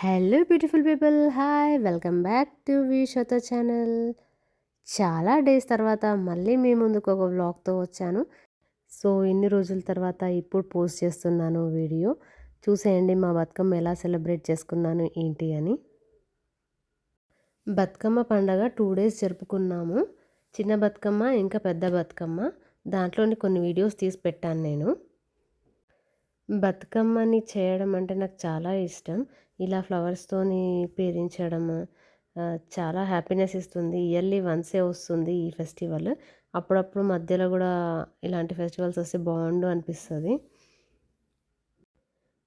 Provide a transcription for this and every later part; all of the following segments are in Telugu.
Hello beautiful people hi welcome back to వి షోతో ఛానల్ చాలా డేస్ తర్వాత మళ్ళీ మీ ముందుకు ఒక వ్లాగ్తో వచ్చాను. సో ఇన్ని రోజుల తర్వాత ఇప్పుడు పోస్ట్ చేస్తున్నాను వీడియో చూసేయండి మా బతుకమ్మ ఎలా సెలబ్రేట్ చేసుకున్నాను ఏంటి అని. బతుకమ్మ పండగ టూ డేస్ జరుపుకున్నాము. చిన్న బతుకమ్మ ఇంకా పెద్ద బతుకమ్మ. దాంట్లోని కొన్ని వీడియోస్ తీసి పెట్టాను నేను. బతుకమ్మని చేయడం అంటే నాకు చాలా ఇష్టం. ఇలా ఫ్లవర్స్తోని పేరించడం చాలా హ్యాపీనెస్ ఇస్తుంది. ఇయర్లీ వన్సే వస్తుంది ఈ ఫెస్టివల్. అప్పుడప్పుడు మధ్యలో కూడా ఇలాంటి ఫెస్టివల్స్ వస్తే బాగుండు అనిపిస్తుంది.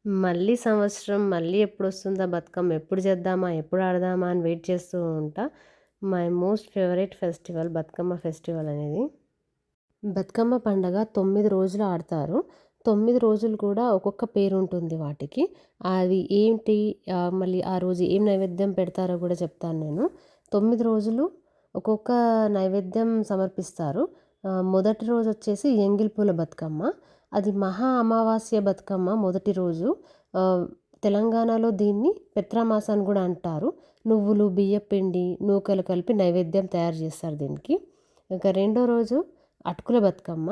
మళ్ళీ సంవత్సరం మళ్ళీ ఎప్పుడు వస్తుందా బతుకమ్మ? ఎప్పుడు చేద్దామా? ఎప్పుడు ఆడదామా? అని వెయిట్ చేస్తూ ఉంటా. My most favourite festival Bathukamma festival అనేది. బతుకమ్మ పండగ తొమ్మిది రోజులు ఆడతారు. తొమ్మిది రోజులు కూడా ఒక్కొక్క పేరు ఉంటుంది వాటికి. అది ఏంటి? మళ్ళీ ఆ రోజు ఏం నైవేద్యం పెడతారో కూడా చెప్తాను నేను. తొమ్మిది రోజులు ఒక్కొక్క నైవేద్యం సమర్పిస్తారు. మొదటి రోజు వచ్చేసి ఎంగిల్ పూల బతుకమ్మ. అది మహా అమావాస్య బతుకమ్మ మొదటి రోజు. తెలంగాణలో దీన్ని పెత్రామాసాన్ని కూడా అంటారు. నువ్వులు బియ్యపిండి నూకలు కలిపి నైవేద్యం తయారు చేస్తారు దీనికి. ఇంకా రెండో రోజు అటుకుల బతుకమ్మ.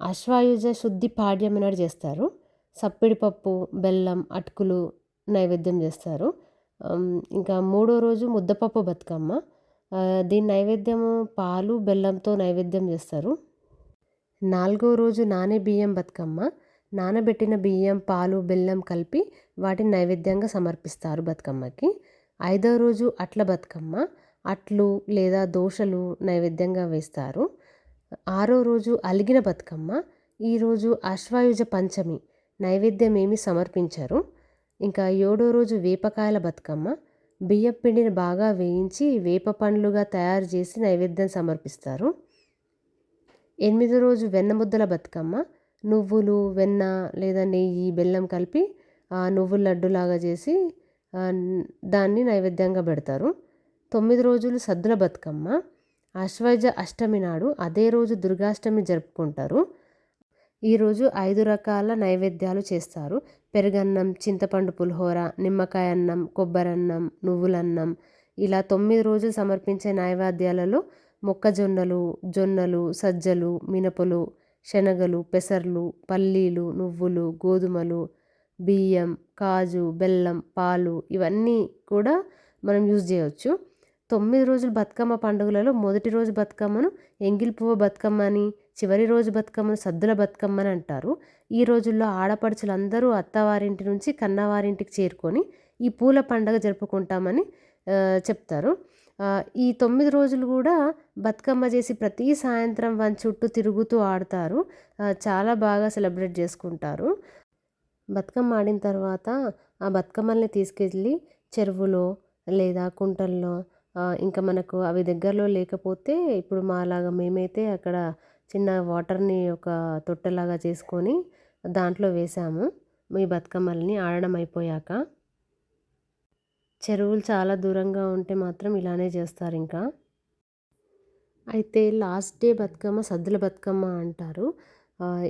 అశ్వాయుజ శుద్ధి పాడ్యం నాడు చేస్తారు. సప్పిడిపప్పు బెల్లం అటుకులు నైవేద్యం చేస్తారు. ఇంకా మూడో రోజు ముద్దపప్పు బతుకమ్మ. దీని నైవేద్యము పాలు బెల్లంతో నైవేద్యం చేస్తారు. నాలుగో రోజు నానే బియ్యం బతుకమ్మ. నానబెట్టిన బియ్యం పాలు బెల్లం కలిపి వాటిని నైవేద్యంగా సమర్పిస్తారు బతుకమ్మకి. ఐదో రోజు అట్ల బతుకమ్మ. అట్లు లేదా దోశలు నైవేద్యంగా వేస్తారు. ఆరో రోజు అలిగిన బతుకమ్మ ఈరోజు అశ్వాయుజ పంచమి. నైవేద్యం ఏమి సమర్పించరు. ఇంకా ఏడో రోజు వేపకాయల బతుకమ్మ. బియ్యం పిండిని బాగా వేయించి వేప పండ్లుగా తయారు చేసి నైవేద్యం సమర్పిస్తారు. ఎనిమిదో రోజు వెన్న ముద్దల బతుకమ్మ. నువ్వులు వెన్న లేదా నెయ్యి బెల్లం కలిపి నువ్వుల లడ్డులాగా చేసి దాన్ని నైవేద్యంగా పెడతారు. తొమ్మిది రోజులు సద్దుల బతుకమ్మ. అశ్వజ అష్టమి నాడు అదే రోజు దుర్గాష్టమి జరుపుకుంటారు. ఈరోజు ఐదు రకాల నైవేద్యాలు చేస్తారు. పెరుగన్నం చింతపండు పులిహోర నిమ్మకాయ అన్నం కొబ్బరన్నం నువ్వులన్నం. ఇలా తొమ్మిది రోజులు సమర్పించే నైవేద్యాలలో మొక్కజొన్నలు జొన్నలు సజ్జలు మినపలు శనగలు పెసర్లు పల్లీలు నువ్వులు గోధుమలు బియ్యం కాజు బెల్లం పాలు ఇవన్నీ కూడా మనం యూజ్ చేయవచ్చు తొమ్మిది రోజులు బతుకమ్మ పండుగలలో మొదటి రోజు బతుకమ్మను ఎంగిల్ పువ్వు బతుకమ్మ అని చివరి రోజు బతుకమ్మను సద్దుల బతుకమ్మ అని అంటారు. ఈ రోజుల్లో ఆడపడుచులందరూ అత్తవారింటి నుంచి కన్నవారింటికి చేరుకొని ఈ పూల పండుగ జరుపుకుంటామని చెప్తారు. ఈ తొమ్మిది రోజులు కూడా బతుకమ్మ చేసి ప్రతి సాయంత్రం వన్ చుట్టూ తిరుగుతూ ఆడతారు. చాలా బాగా సెలబ్రేట్ చేసుకుంటారు. బతుకమ్మ ఆడిన తర్వాత ఆ బతుకమ్మల్ని తీసుకెళ్ళి చెరువులో లేదా కుంటల్లో ఇంకా మనకు అవి దగ్గరలో లేకపోతే ఇప్పుడు మాలాగా మేమైతే అక్కడ చిన్న వాటర్ని ఒక తొట్టెలాగా చేసుకొని దాంట్లో వేసాము. మీ బతుకమ్మల్ని ఆడడం అయిపోయాక. చెరువులు చాలా దూరంగా ఉంటే మాత్రం ఇలానే చేస్తారు ఇంకా. అయితే లాస్ట్ డే బతుకమ్మ సద్దుల బతుకమ్మ అంటారు.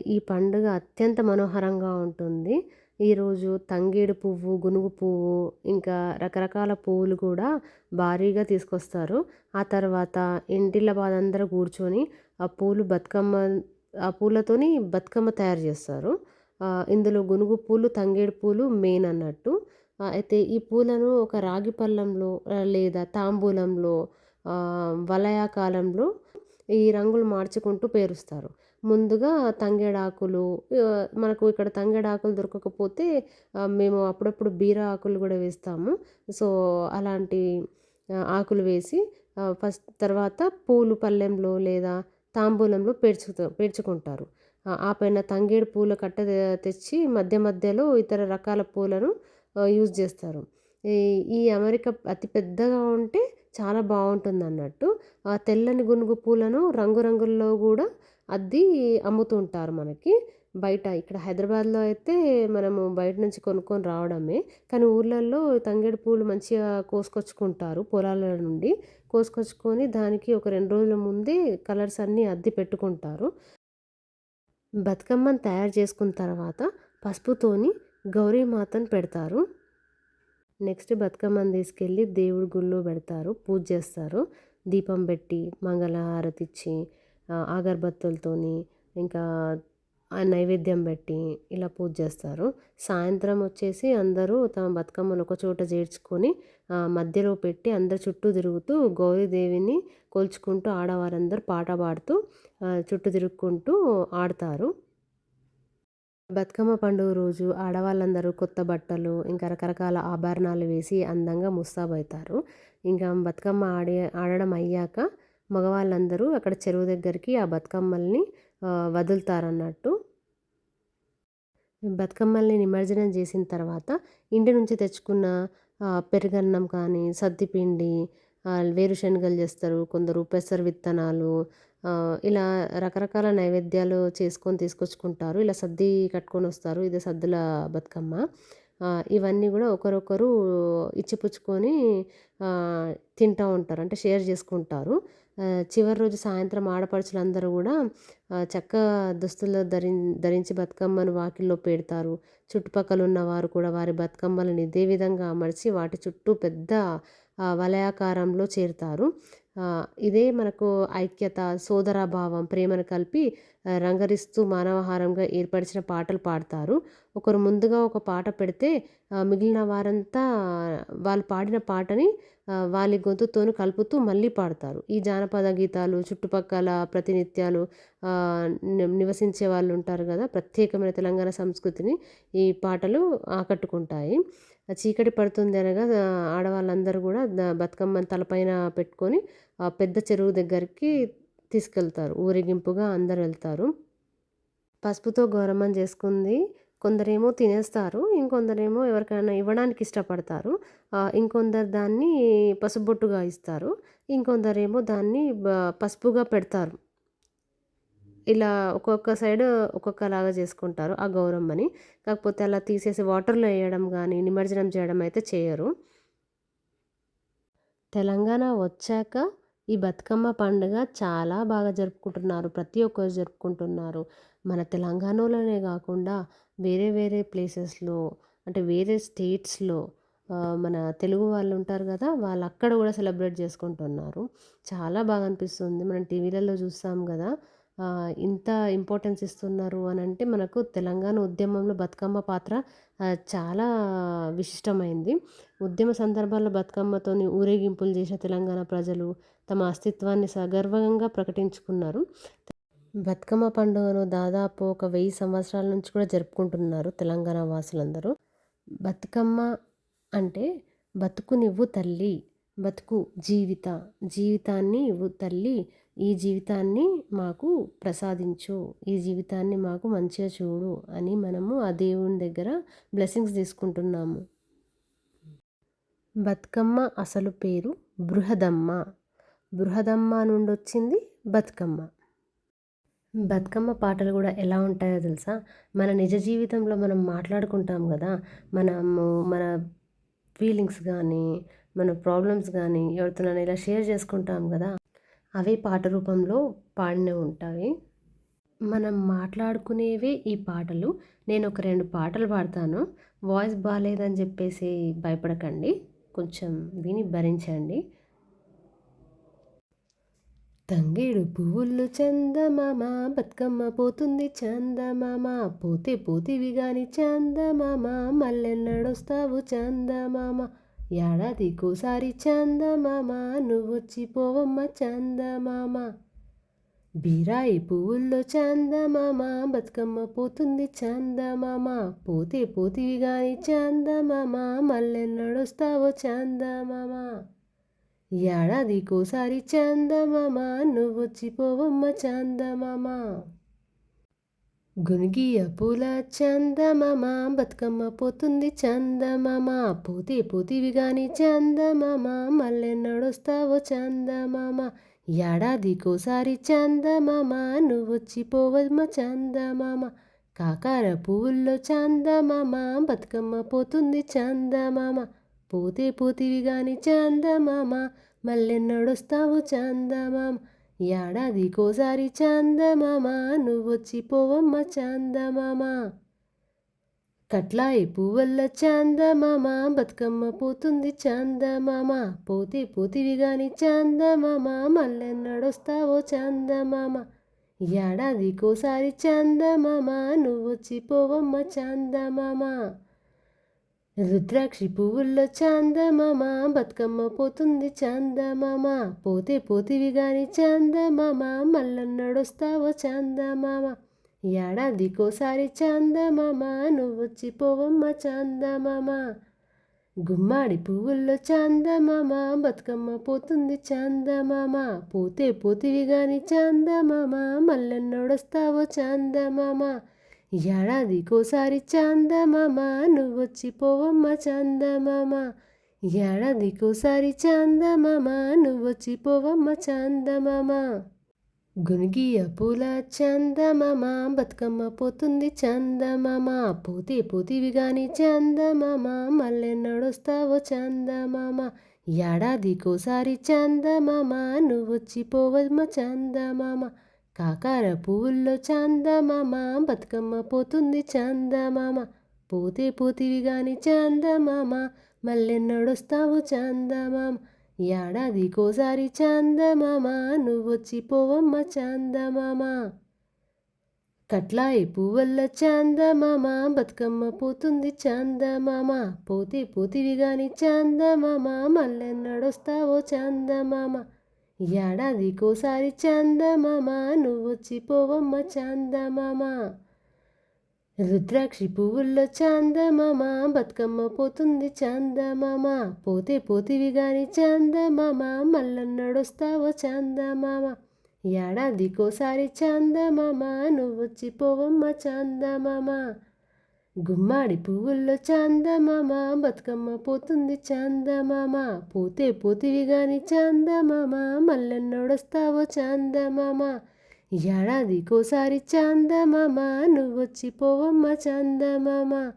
ఈ పండుగ అత్యంత మనోహరంగా ఉంటుంది. ఈరోజు తంగేడు పువ్వు గునుగు పువ్వు ఇంకా రకరకాల పువ్వులు కూడా భారీగా తీసుకొస్తారు. ఆ తర్వాత ఇంటిళ్ళ బాధందరూ కూర్చొని ఆ పూలు బతుకమ్మ ఆ పూలతోని బతుకమ్మ తయారు చేస్తారు. ఇందులో గునుగు పూలు తంగేడు పూలు మెయిన్ అన్నట్టు. అయితే ఈ పూలను ఒక రాగి పళ్ళంలో లేదా తాంబూలంలో వలయాకాలంలో ఈ రంగులు మార్చుకుంటూ పేరుస్తారు. ముందుగా తంగేడాకులు మనకు ఇక్కడ తంగేడాకులు దొరకకపోతే మేము అప్పుడప్పుడు బీర ఆకులు కూడా వేస్తాము. సో అలాంటి ఆకులు వేసి ఫస్ట్ తర్వాత పూలు పళ్ళెంలో లేదా తాంబూలంలో పేర్చుతూ పేర్చుకుంటారు. ఆ పైన తంగేడు పూల కట్ట తెచ్చి మధ్య మధ్యలో ఇతర రకాల పూలను యూజ్ చేస్తారు. ఈ అమెరికా అతి పెద్దగా ఉంటే చాలా బాగుంటుంది అన్నట్టు ఆ తెల్లని గునుగు పూలను రంగురంగుల్లో కూడా అద్ది అమ్ముతూ ఉంటారు మనకి బయట. ఇక్కడ హైదరాబాద్లో అయితే మనము బయట నుంచి కొనుక్కొని రావడమే. కానీ ఊర్లలో తంగేడు పూలు మంచిగా కోసుకొచ్చుకుంటారు పొలాల నుండి. కోసుకొచ్చుకొని దానికి ఒక రెండు రోజుల ముందే కలర్స్ అన్నీ అద్ది పెట్టుకుంటారు. బతుకమ్మను తయారు చేసుకున్న తర్వాత పసుపుతోని గౌరీమాతను పెడతారు. నెక్స్ట్ బతుకమ్మను తీసుకెళ్ళి దేవుడి గుళ్ళో పెడతారు. పూజ చేస్తారు. దీపం పెట్టి మంగళహారతి ఇచ్చి అగరబత్తులతోని ఇంకా నైవేద్యం పెట్టి ఇలా పూజ చేస్తారు. సాయంత్రం వచ్చేసి అందరూ తమ బతుకమ్మను ఒక చోట చేర్చుకొని మధ్యలో పెట్టి అందరు చుట్టూ తిరుగుతూ గౌరీదేవిని కొలుచుకుంటూ ఆడవారందరూ పాట పాడుతూ చుట్టూ తిరుగుకుంటూ ఆడతారు. బతుకమ్మ పండుగ రోజు ఆడవాళ్ళందరూ కొత్త బట్టలు ఇంకా రకరకాల ఆభరణాలు వేసి అందంగా ముస్తాబవుతారు ఇంకా బతుకమ్మ ఆడే ఆడడం అయ్యాక మగవాళ్ళందరూ అక్కడ చెరువు దగ్గరికి ఆ బతుకమ్మల్ని వదులుతారన్నట్టు. బతుకమ్మల్ని నిమజ్జనం చేసిన తర్వాత ఇంటి నుంచి తెచ్చుకున్న పెరుగన్నం కానీ సద్దిపిండి వేరుశనగలు చేస్తారు కొందరు పెసర విత్తనాలు ఇలా రకరకాల నైవేద్యాలు చేసుకొని తీసుకొచ్చుకుంటారు. ఇలా సద్ది కట్టుకొని వస్తారు ఇది సద్దుల బతుకమ్మ. ఇవన్నీ కూడా ఒకరొకరు ఇచ్చిపుచ్చుకొని తింటూ ఉంటారు అంటే షేర్ చేసుకుంటారు. చివరి రోజు సాయంత్రం ఆడపడుచులందరూ కూడా చక్క దుస్తులు ధరి ధరించి బతుకమ్మను వాకిల్లో పెడతారు. చుట్టుపక్కల ఉన్న వారు కూడా వారి బతుకమ్మలను ఇదే విధంగా అమర్చి వాటి చుట్టూ పెద్ద వలయాకారంలో చేరుతారు. ఇదే మనకు ఐక్యత సోదరభావం ప్రేమను కలిపి రంగరిస్తూ మానవహారంగా ఏర్పరిచిన పాటలు పాడతారు. ఒకరు ముందుగా ఒక పాట పెడితే మిగిలిన వారంతా వాళ్ళు పాడిన పాటని వాళ్ళ గొంతుతోను కలుపుతూ మళ్ళీ పాడతారు. ఈ జానపద గీతాలు చుట్టుపక్కల ప్రతినిత్యాలు నివసించే వాళ్ళు ఉంటారు కదా ప్రత్యేకమైన తెలంగాణ సంస్కృతిని ఈ పాటలు ఆకట్టుకుంటాయి. చీకటి పడుతుంది అనగా ఆడవాళ్ళందరూ కూడా బతుకమ్మని తలపైన పెట్టుకొని పెద్ద చెరువు దగ్గరికి తీసుకెళ్తారు. ఊరేగింపుగా అందరు వెళ్తారు. పసుపుతో గౌరమ్మని చేసుకుంది. కొందరేమో తినేస్తారు ఇంకొందరేమో ఎవరికైనా ఇవ్వడానికి ఇష్టపడతారు. ఇంకొందరు దాన్ని పసుబొట్టుగా ఇస్తారు ఇంకొందరేమో దాన్ని పసుపుగా పెడతారు. ఇలా ఒక్కొక్క సైడ్ ఒక్కొక్కలాగా చేసుకుంటారు ఆ గౌరమ్మని. కాకపోతే అలా తీసేసి వాటర్లో వేయడం కానీ నిమజ్జనం చేయడం అయితే చేయరు. తెలంగాణ వచ్చాక ఈ బతుకమ్మ పండుగ చాలా బాగా జరుపుకుంటున్నారు. ప్రతి ఒక్కరు జరుపుకుంటున్నారు. మన తెలంగాణలోనే కాకుండా వేరే వేరే ప్లేసెస్లో అంటే వేరే స్టేట్స్లో మన తెలుగు వాళ్ళు ఉంటారు కదా వాళ్ళు అక్కడ కూడా సెలబ్రేట్ చేసుకుంటున్నారు. చాలా బాగా అనిపిస్తుంది. మనం టీవీలలో చూస్తాం కదా ఇంత ఇంపార్టెన్స్ ఇస్తున్నారు అని అంటే మనకు తెలంగాణ ఉద్యమంలో బతుకమ్మ పాత్ర చాలా విశిష్టమైంది. ఉద్యమ సందర్భాల్లో బతుకమ్మతోని ఊరేగింపులు చేసిన తెలంగాణ ప్రజలు తమ అస్తిత్వాన్ని సగర్వంగా ప్రకటించుకున్నారు. బతుకమ్మ పండుగను దాదాపు ఒక వెయ్యి సంవత్సరాల నుంచి కూడా జరుపుకుంటున్నారు తెలంగాణ వాసులందరూ. బతుకమ్మ అంటే బతుకు నువ్వు తల్లి బతుకు జీవిత జీవితాన్ని ఇవ్వు తల్లి ఈ జీవితాన్ని మాకు ప్రసాదించు. ఈ జీవితాన్ని మాకు మంచిగా చూడు అని మనము ఆ దేవుని దగ్గర బ్లెస్సింగ్స్ తీసుకుంటున్నాము. బతుకమ్మ అసలు పేరు బృహదమ్మ. బృహదమ్మ నుండి వచ్చింది బతుకమ్మ. బతుకమ్మ పాటలు కూడా ఎలా ఉంటాయో తెలుసా? మన నిజ జీవితంలో మనం మాట్లాడుకుంటాం కదా మనము మన ఫీలింగ్స్ కానీ మన ప్రాబ్లమ్స్ కానీ ఎవరితో ఇలా షేర్ చేసుకుంటాం కదా. అవి పాట రూపంలో పాడినే ఉంటాయి. మనం మాట్లాడుకునేవే ఈ పాటలు. నేను ఒక రెండు పాటలు పాడతాను. వాయిస్ బాగాలేదని చెప్పేసి భయపడకండి. కొంచెం విని భరించండి. తంగేడు పువ్వులు చందమామ బతుకమ్మ పోతుంది చందమామ పోతే పోతివి గాని చందమామ మళ్ళెన్నడొస్తావు చందమామ. ఏడాదికోసారి చందమామ నువ్వొచ్చిపోవమ్మ చందమామ. బీరాయి పువ్వుల్లో చందమామ బతుకమ్మ పోతుంది చందమామ. పోతే పోతివి గాని చందమామ మళ్ళెన్నడొస్తావో చందమామ. ఏడాదికోసారి చందమామ నువ్వొచ్చిపోవమ్మ చందమామ. గునిగి పూల చందమామ బతుకమ్మ పోతుంది చందమామ పోతే పోతివి గాని చందమామ నడుస్తావో చందమామ ఏడాదికోసారి చందమామ నువ్వొచ్చి పోవమ్మ చందమామ కాకార పువ్వుల్లో చందమామ బతుకమ్మ పోతుంది చందమామ పోతే పోతివి గాని చందమామ నడుస్తావు చందమామ ఏడాదికోసారి చందమామ నువ్వొచ్చి పోవమ్మ చందమామ. కట్లాయి పువ్వల్ల చందమామ బతుకమ్మ పోతుంది చందమామ. పోతి పోతివి గాని చందమామ మళ్ళెన్నడొస్తావో చందమామ. ఏడాదికోసారి చందమామ నువ్వొచ్చి పోవమ్మ చందమామ. రుద్రాక్షి పువ్వుల్లో చందమామ బతుకమ్మ పోతుంది చందమామ. పోతే పోతివి గాని చందమామ మళ్ళన్నడొస్తావో చందమామ. ఏడాదికోసారి చందమామ నువ్వొచ్చి పోవమ్మ చందమామ. గుమ్మాడి పువ్వుల్లో చందమామ బతుకమ్మ పోతుంది చందమామ. పోతే పోతివి గాని చందమామ మళ్ళెన్నోడొస్తావో చందమామ. ఏడాదికోసారి చందమామ నువ్వొచ్చి పోవమ్మ చందమామ. ఏడాదికోసారి చందమామ నువ్వొచ్చి పోవమ్మ చందమామ. గునిగియ పూల చందమామ బతుకమ్మ పోతుంది చందమామ. పోతే పోతివి గాని చందమామ మళ్ళెన్నడొస్తావో చందమామ. ఏడాదికోసారి చందమామ నువ్వొచ్చి పోవమ్మ చందమామ. కాకార పువ్వుల్లో చందమామ బతుకమ్మ పోతుంది చందమామ. పోతే పోతివి గాని చందమామ నడుస్తావు చందమామ. ఏడాదికోసారి చందమామ నువ్వొచ్చి పోవమ్మ చందమామ. కట్లాయి పువ్వుల్ల చందమామ బతుకమ్మ పోతుంది చందమామ. పోతే పోతివి గాని చందమామ మళ్ళెన్నడొస్తావో చందమామ. ఏడాదికోసారి చందమామ నువ్వొచ్చి పోవమ్మ చందమామ. రుద్రాక్షి పువ్వుల్లో చందమామ బతుకమ్మ పోతుంది చందమామ. పోతే పోతివి గాని చందమామ మళ్ళన్నడొస్తావో చందమామ. ఏడాదికోసారి చందమామ నువ్వొచ్చి పోవమ్మ చందమామ. గుమ్మాడి పువ్వుల్లో చందమామ బతుకమ్మ పోతుంది చందమామ. పోతే పోతివి గాని చందమామ మల్లెన్నోడొస్తావో చందమామ. ఏడాదికోసారి చందమామ నువ్వొచ్చి పోవమ్మ చందమామ.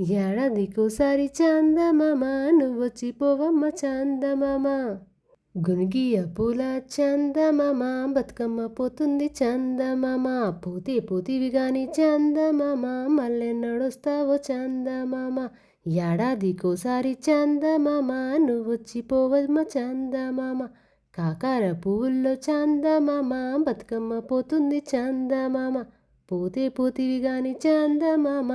ఏడాదికోసారి చందమామ నువ్వొచ్చి పోవమ్మ చందమామ. గునిగి పూల చందమామ బతుకమ్మ పోతుంది చందమామ పోతే పోతివి గాని చందమామ నడుస్తావో చందమామ ఏడాదికోసారి చందమామ నువ్వొచ్చి పోవమ్మ చందమామ కాకార పువ్వుల్లో చందమామ బతుకమ్మ పోతుంది చందమామ పోతే పోతివి గాని చందమామ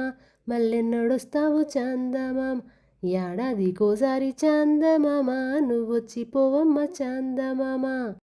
నడుస్తావు చందమామ ఏడాదికోసారి చందమామ నువ్వొచ్చి పోవమ్మ చందమామ.